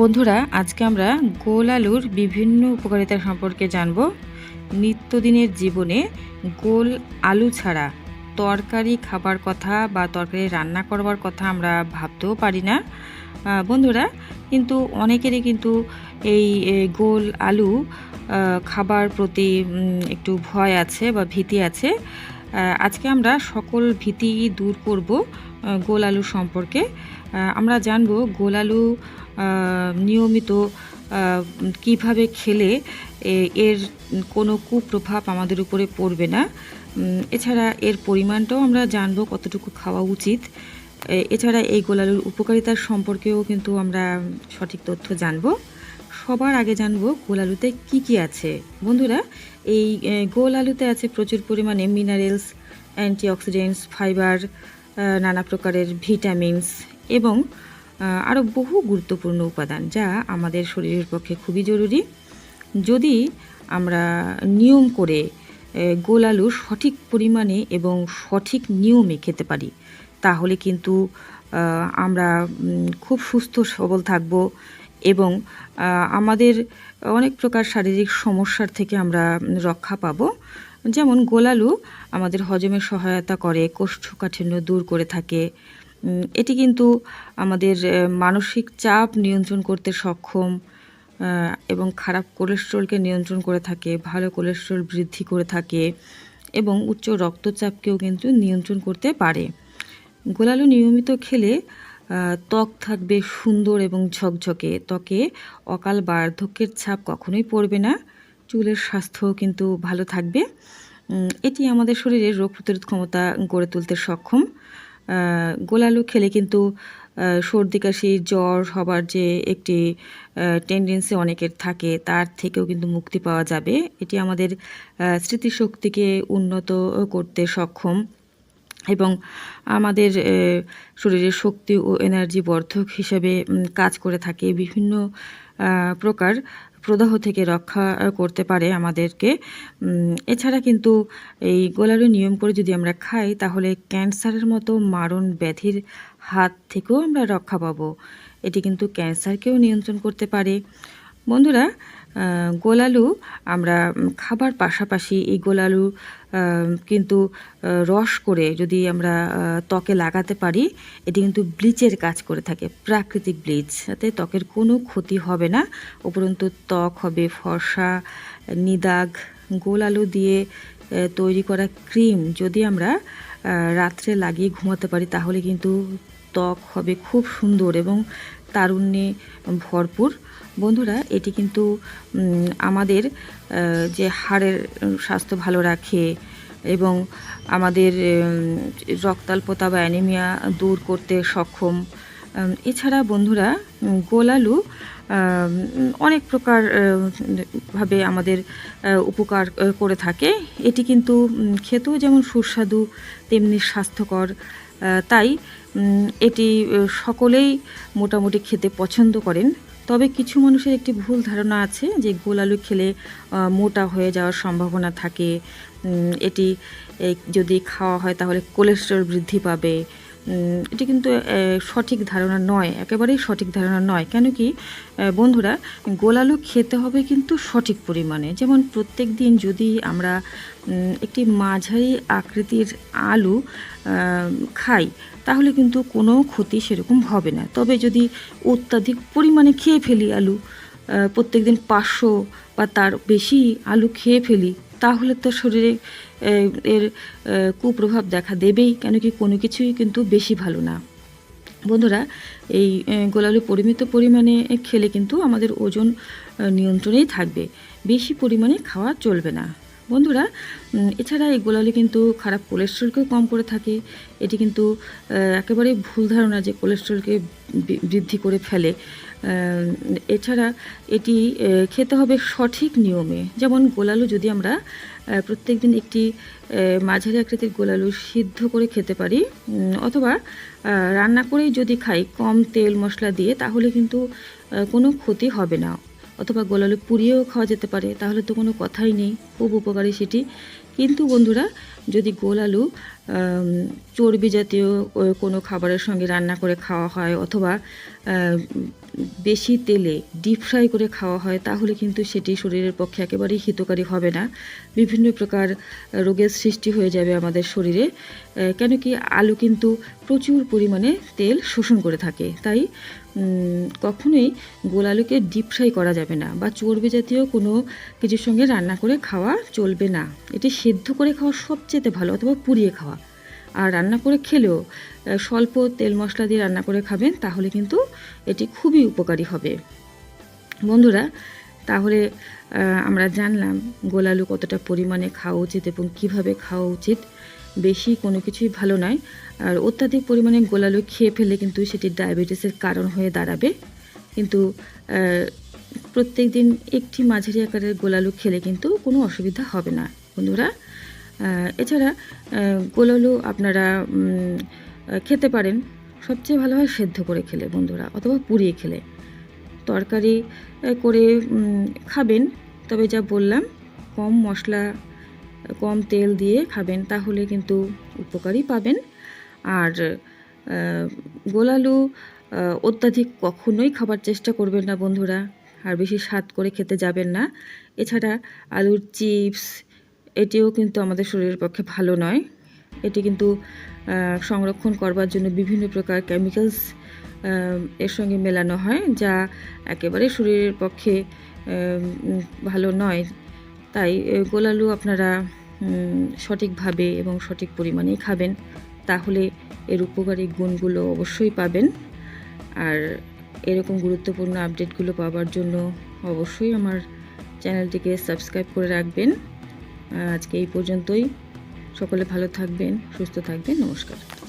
বন্ধুরা, আজকে আমরা গোল আলুর বিভিন্ন উপকারিতা সম্পর্কে জানব। নিত্যদিনের জীবনে গোল আলু ছাড়া তরকারি খাবার কথা বা তরকারি রান্না করবার কথা আমরা ভাবতেও পারি না। বন্ধুরা, কিন্তু অনেকেরই কিন্তু এই গোল আলু খাবার প্রতি একটু ভয় আছে বা ভীতি আছে। আজকে আমরা সকল ভীতি দূর করব গোল আলু সম্পর্কে। আমরা জানব গোল আলু নিয়মিত কীভাবে খেলে এর কোনো কুপ্রভাব আমাদের উপরে পড়বে না। এছাড়া এর পরিমাণটাও আমরা জানব, কতটুকু খাওয়া উচিত। এছাড়া এই গোলালুর উপকারিতার সম্পর্কেও কিন্তু আমরা সঠিক তথ্য জানব। সবার আগে জানব গোল আলুতে কী কী আছে। বন্ধুরা, এই গোল আলুতে আছে প্রচুর পরিমাণে মিনারেলস অ্যান্টিঅক্সিডেন্টস ফাইবার নানা প্রকারের ভিটামিনস এবং আরও বহু গুরুত্বপূর্ণ উপাদান যা আমাদের শরীরের পক্ষে খুবই জরুরি। যদি আমরা নিয়ম করে গোল আলু সঠিক পরিমাণে এবং সঠিক নিয়মে খেতে পারি, তাহলে কিন্তু আমরা খুব সুস্থ সবল থাকব এবং আমাদের অনেক প্রকার শারীরিক সমস্যার থেকে আমরা রক্ষা পাবো। যেমন গোলালু আমাদের হজমে সহায়তা করে, কোষ্ঠকাঠিন্য দূর করে থাকে। এটি কিন্তু আমাদের মানসিক চাপ নিয়ন্ত্রণ করতে সক্ষম এবং খারাপ কোলেস্ট্রলকে নিয়ন্ত্রণ করে থাকে, ভালো কোলেস্ট্রল বৃদ্ধি করে থাকে, এবং উচ্চ রক্তচাপকেও কিন্তু নিয়ন্ত্রণ করতে পারে। গোলালু নিয়মিত খেলে ত্বক থাকবে সুন্দর এবং ঝকঝকে। ত্বকে অকাল বার্ধক্যের ছাপ কখনোই পড়বে না। চুলের স্বাস্থ্য কিন্তু ভালো থাকবে। এটি আমাদের শরীরের রোগ প্রতিরোধ ক্ষমতা গড়ে তুলতে সক্ষম। গোলালু খেলে কিন্তু সর্দি, কাশি, জ্বর হবার যে একটি টেন্ডেন্সি অনেকের থাকে, তার থেকেও কিন্তু মুক্তি পাওয়া যাবে। এটি আমাদের স্মৃতিশক্তিকে উন্নত করতে সক্ষম। এবং আমাদের শরীরের শক্তি ও এনার্জি বর্ধক হিসেবে কাজ করে থাকে। বিভিন্ন প্রকার প্রদাহ থেকে রক্ষা করতে পারে আমাদেরকে। এছাড়া কিন্তু এই গোলালু নিয়ম করে যদি আমরা খাই, তাহলে ক্যান্সারের মতো মারণ ব্যাধির হাত থেকেও আমরা রক্ষা পাবো। এটি কিন্তু ক্যান্সারকেও নিয়ন্ত্রণ করতে পারে। বন্ধুরা গোলালু, আমরা খাবার পাশাপাশি এই গোলালু কিন্তু রস করে যদি আমরা ত্বকে লাগাতে পারি, এটি কিন্তু ব্লিচের কাজ করে থাকে, প্রাকৃতিক ব্লিচ। তাতে ত্বকের কোনো ক্ষতি হবে না, উপরন্তু ত্বক হবে ফর্সা, নিদাগ। গোল আলু দিয়ে তৈরি করা ক্রিম যদি আমরা রাত্রে লাগিয়ে ঘুমাতে পারি, তাহলে কিন্তু ত্বক হবে খুব সুন্দর এবং তারুণ্যে ভরপুর। বন্ধুরা, এটি কিন্তু আমাদের যে হাড়ের স্বাস্থ্য ভালো রাখে এবং আমাদের রক্তাল্পতা বা অ্যানিমিয়া দূর করতে সক্ষম। এছাড়া বন্ধুরা গোলালু অনেক প্রকার ভাবে আমাদের উপকার করে থাকে। এটি কিন্তু খেতেও যেমন সুস্বাদু, তেমনি স্বাস্থ্যকর। তাই এটি সকলেই মোটামুটি খেতে পছন্দ করেন। তবে কিছু মানুষের একটি ভুল ধারণা আছে যে গোল আলু খেলে মোটা হয়ে যাওয়ার সম্ভাবনা থাকে। এটি যদি খাওয়া হয় তাহলে কোলেস্ট্রল বৃদ্ধি পাবে। এটি কিন্তু সঠিক ধারণা নয়, একেবারেই সঠিক ধারণা নয়। কেন কি বন্ধুরা, গোলালু খেতে হবে কিন্তু সঠিক পরিমাণে। যেমন প্রত্যেক দিন যদি আমরা একটি মাঝারি আকৃতির আলু খাই, তাহলে কিন্তু কোনো ক্ষতি সেরকম হবে না। তবে যদি অত্যাধিক পরিমাণে খেয়ে ফেলি আলু প্রত্যেক দিন পাঁচশো বা তার বেশি আলু খেয়ে ফেলি, তাহলে তো শরীরে এর কুপ্রভাব দেখা দেবেই, কেন কি কোনো কিছুই কিন্তু বেশি ভালো না। বন্ধুরা, এই গোলালু পরিমিত পরিমাণে খেলে কিন্তু আমাদের ওজন নিয়ন্ত্রণেই থাকবে। বেশি পরিমাণে খাওয়া চলবে না। বন্ধুরা এছাড়া এই গোলালু কিন্তু খারাপ কোলেস্ট্রলকেও কম করে থাকে। এটি কিন্তু আহ, একেবারে ভুল ধারণা যে কোলেস্ট্রলকে বৃদ্ধি করে ফেলে। এছাড়া এটি খেতে হবে সঠিক নিয়মে। যেমন গোলালু যদি আমরা প্রত্যেক দিন একটি মাঝারি আকৃতির গোলালু সিদ্ধ করে খেতে পারি অথবা রান্না করেই যদি খাই কম তেল মশলা দিয়ে তাহলে কিন্তু কোনো ক্ষতি হবে না। অথবা গোলালু পুড়িয়েও খাওয়া যেতে পারে, তাহলে তো কোনো কথাই নেই। খুব উপকারী সেটি। কিন্তু বন্ধুরা, যদি গোল আলু চর্বি জাতীয় কোনো খাবারের সঙ্গে রান্না করে খাওয়া হয়, অথবা বেশি তেলে ডিপ ফ্রাই করে খাওয়া হয়, তাহলে কিন্তু সেটি শরীরের পক্ষে একেবারেই হিতকারী হবে না। বিভিন্ন প্রকার রোগের সৃষ্টি হয়ে যাবে আমাদের শরীরে। কেন কি আলু কিন্তু প্রচুর পরিমাণে তেল শোষণ করে থাকে। তাই কখনোই গোল আলুকে ডিপ ফ্রাই করা যাবে না বা চর্বি জাতীয় কোনো কিছুর সঙ্গে রান্না করে খাওয়া চলবে না। এটি সেদ্ধ করে খাওয়া সবচেয়ে ভালো অথবা পুড়িয়ে খাওয়া। আর রান্না করে খেলেও স্বল্প তেল মশলা দিয়ে রান্না করে খাবেন, তাহলে কিন্তু এটি খুবই উপকারী হবে। বন্ধুরা, তাহলে আমরা জানলাম গোলালু কতটা পরিমাণে খাওয়া উচিত এবং কীভাবে খাওয়া উচিত। বেশি কোনো কিছুই ভালো নয়। আর অত্যাধিক পরিমাণে গোলালু খেয়ে ফেলে কিন্তু সেটি ডায়াবেটিসের কারণ হয়ে দাঁড়াবে। কিন্তু প্রত্যেক দিন একটি মাঝারি আকারের গোল আলু খেলে কিন্তু কোনো অসুবিধা হবে না। বন্ধুরা এছাড়া আহ, গোল আলু আপনারা খেতে পারেন। সবচেয়ে ভালো হয় সেদ্ধ করে খেলে বন্ধুরা অথবা পুড়িয়ে খেলে। তরকারি করে খাবেন তবে যা বললাম কম মশলা কম তেল দিয়ে খাবেন তাহলে কিন্তু উপকারই পাবেন। আর গোলালু অত্যাধিক কখনোই খাবার চেষ্টা করবেন না বন্ধুরা আর বেশি স্বাদ করে খেতে যাবেন না। এছাড়া আলুর চিপস এটিও কিন্তু আমাদের শরীরের পক্ষে ভালো নয়। এটি কিন্তু সংরক্ষণ করবার জন্য বিভিন্ন প্রকার কেমিক্যালস এর সঙ্গে মেলানো হয়, যা একেবারে শরীরের পক্ষে ভালো নয়। তাই গোলালু আপনারা সঠিকভাবে এবং সঠিক পরিমাণেই খাবেন। তাহলে এর উপকারী গুণগুলো অবশ্যই পাবেন। আর এরকম গুরুত্বপূর্ণ আপডেটগুলো পাওয়ার জন্য অবশ্যই আমার চ্যানেলটিকে সাবস্ক্রাইব করে রাখবেন। আজকে এই পর্যন্তই। সকলে ভালো থাকবেন সুস্থ থাকবেন। নমস্কার।